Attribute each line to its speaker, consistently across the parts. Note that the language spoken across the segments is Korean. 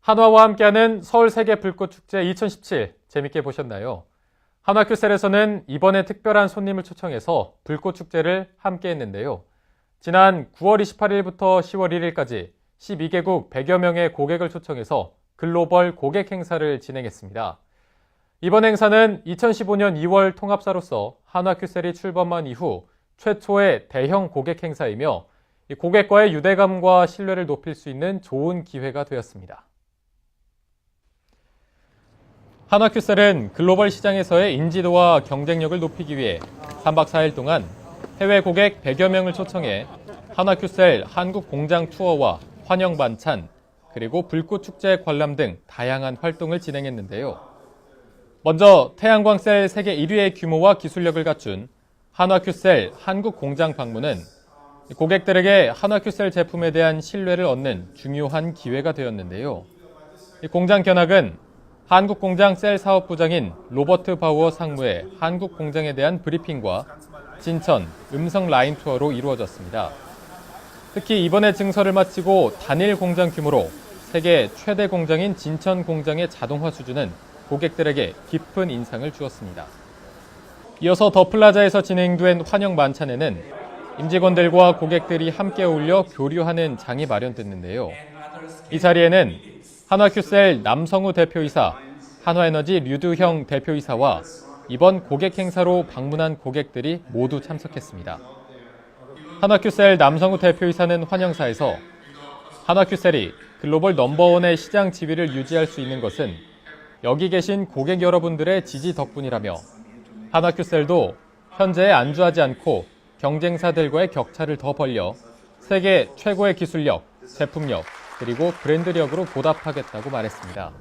Speaker 1: 한화와 함께하는 서울 세계 불꽃 축제 2017 재밌게 보셨나요? 한화큐셀에서는 이번에 특별한 손님을 초청해서 불꽃 축제를 함께 했는데요. 지난 9월 28일부터 10월 1일까지 12개국 100여 명의 고객을 초청해서 글로벌 고객 행사를 진행했습니다. 이번 행사는 2015년 2월 통합사로서 한화큐셀이 출범한 이후 최초의 대형 고객 행사이며 이 고객과의 유대감과 신뢰를 높일 수 있는 좋은 기회가 되었습니다. 한화큐셀은 글로벌 시장에서의 인지도와 경쟁력을 높이기 위해 3박 4일 동안 해외 고객 100여 명을 초청해 한화큐셀 한국 공장 투어와 환영 반찬, 그리고 불꽃 축제 관람 등 다양한 활동을 진행했는데요. 먼저 태양광셀 세계 1위의 규모와 기술력을 갖춘 한화큐셀 한국 공장 방문은 고객들에게 한화큐셀 제품에 대한 신뢰를 얻는 중요한 기회가 되었는데요. 이 공장 견학은 한국 공장 셀 사업부장인 로버트 바우어 상무의 한국 공장에 대한 브리핑과 진천 음성 라인 투어로 이루어졌습니다. 특히 이번에 증설을 마치고 단일 공장 규모로 세계 최대 공장인 진천 공장의 자동화 수준은 고객들에게 깊은 인상을 주었습니다. 이어서 더 플라자에서 진행된 환영 만찬에는 임직원들과 고객들이 함께 어울려 교류하는 장이 마련됐는데요. 이 자리에는 한화큐셀 남성우 대표이사, 한화에너지 류두형 대표이사와 이번 고객 행사로 방문한 고객들이 모두 참석했습니다. 한화큐셀 남성우 대표이사는 환영사에서 한화큐셀이 글로벌 넘버원의 시장 지위를 유지할 수 있는 것은 여기 계신 고객 여러분들의 지지 덕분이라며 한화큐셀도 현재에 안주하지 않고 경쟁사들과의 격차를 더 벌려 세계 최고의 기술력, 제품력, 그리고 브랜드력으로 보답하겠다고 말했습니다.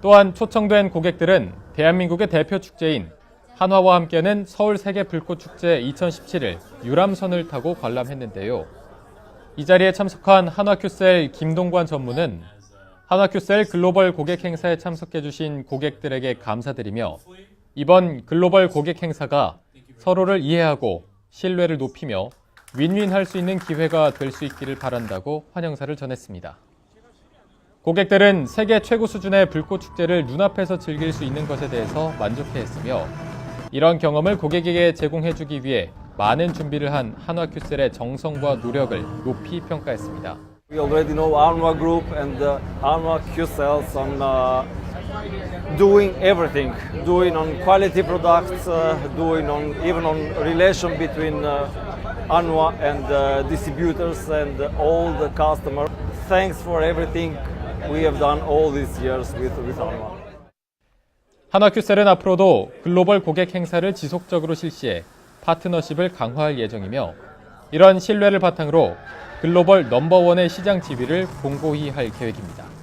Speaker 1: 또한 초청된 고객들은 대한민국의 대표 축제인 한화와 함께하는 서울 세계 불꽃 축제 2017을 유람선을 타고 관람했는데요. 이 자리에 참석한 한화큐셀 김동관 전무는 한화큐셀 글로벌 고객 행사에 참석해주신 고객들에게 감사드리며 이번 글로벌 고객 행사가 서로를 이해하고 신뢰를 높이며 윈윈할 수 있는 기회가 될 수 있기를 바란다고 환영사를 전했습니다. 고객들은 세계 최고 수준의 불꽃 축제를 눈앞에서 즐길 수 있는 것에 대해서 만족해했으며 이런 경험을 고객에게 제공해주기 위해 많은 준비를 한 한화큐셀의 정성과 노력을 높이 평가했습니다.
Speaker 2: We already know Arma Group and uh, Arma Q cells on uh, doing everything, doing on quality products, uh, doing on even on relation between uh, Anwa and uh, distributors and all the customers. Thanks for everything we have done all these years with with Anwa.
Speaker 1: 한화큐셀은 앞으로도 글로벌 고객 행사를 지속적으로 실시해 파트너십을 강화할 예정이며 이런 신뢰를 바탕으로 글로벌 넘버원의 시장 지위를 공고히 할 계획입니다.